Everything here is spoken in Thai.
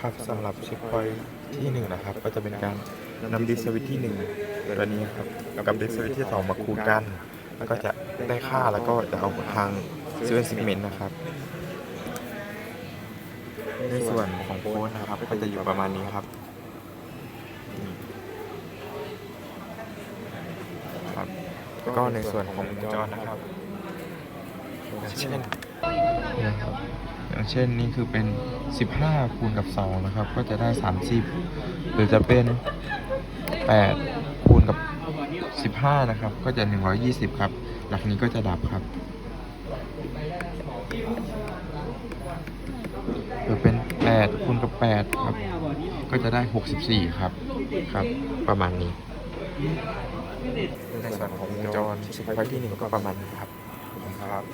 ครับสำหรับเช็คพอยท์ที่หนึ่งนะครับ ก็จะเป็นการนำดิสวิตที่หนึ่งตัวนี้ครับกับดิสวิตที่สองมาคูณกัน แล้วก็จะได้ค่าแล้วก็จะเอาทางเซเว่นซิกเมนต์นะครับ ในส่วนของโค้ดนะครับ ก็จะอยู่ประมาณนี้ครับครับ ก็ในส่วนของวงจรนะครับเช่น นะครับ อย่างเช่นนี่คือเป็น 15 คูณกับ 2 นะครับ ก็จะได้ 30 หรือจะเป็น 8 คูณกับ 15 นะครับ ก็จะ 120 ครับ หลักนี้ก็จะดับครับหรือเป็น 8 คูณกับ 8 ครับ ก็จะได้ 64 ครับ ครับ ประมาณนี้ในส่วนของวงจรเช็คไว้ที่หนึ่งก็ประมาณนี้ครับขอบคุณครับ